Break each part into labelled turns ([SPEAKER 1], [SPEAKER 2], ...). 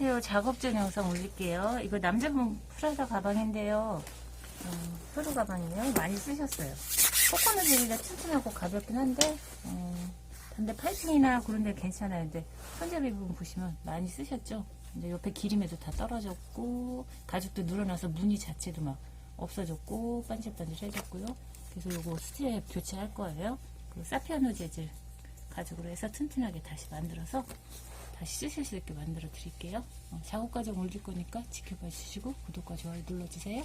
[SPEAKER 1] 안녕하세요. 작업 전 영상 올릴게요. 이거 남자분 프라다 가방인데요. 어, 소루 가방이에요. 많이 쓰셨어요. 코코넛 젤리가 튼튼하고 가볍긴 한데 어, 근데 파이핑이나 그런 데 괜찮아요. 근데 손잡이 부분 보시면 많이 쓰셨죠? 근데 옆에 기름에도 다 떨어졌고 가죽도 늘어나서 무늬 자체도 막 없어졌고 반질반질해졌고요. 그래서 요거 스트랩 교체할 거예요. 그 사피아노 재질 가죽으로 해서 튼튼하게 다시 만들어서 다시 쓰실 수 있게 만들어 드릴게요. 어, 작업 과정 올릴 거니까 지켜봐 주시고 구독과 좋아요 눌러주세요.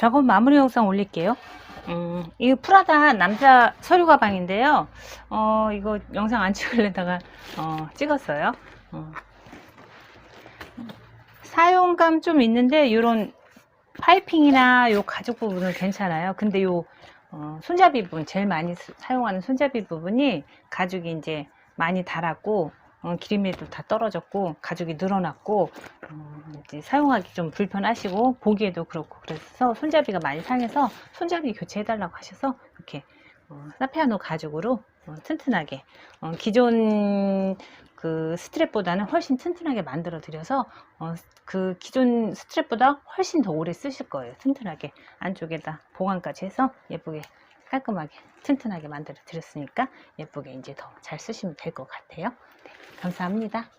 [SPEAKER 1] 작업 마무리 영상 올릴게요. 음, 이거 프라다 남자 서류 가방인데요. 어, 이거 영상 안 찍으려다가 어, 찍었어요. 어. 사용감 좀 있는데 이런 파이핑이나 요 가죽 부분은 괜찮아요. 근데 요 어, 손잡이 부분 제일 많이 쓰- 사용하는 손잡이 부분이 가죽이 이제 많이 닳았고 어, 기름에도 다 떨어졌고 가죽이 늘어났고 어, 이제 사용하기 좀 불편하시고 보기에도 그렇고 그래서 손잡이가 많이 상해서 손잡이 교체해 달라고 하셔서 이렇게 어, 사피아노 가죽으로 어, 튼튼하게 어, 기존 그 스트랩보다는 훨씬 튼튼하게 만들어 드려서 어, 그 기존 스트랩보다 훨씬 더 오래 쓰실 거예요. 튼튼하게 안쪽에다 보강까지 해서 예쁘게 깔끔하게 튼튼하게 만들어 드렸으니까 예쁘게 이제 더 잘 쓰시면 될 것 같아요. 네, 감사합니다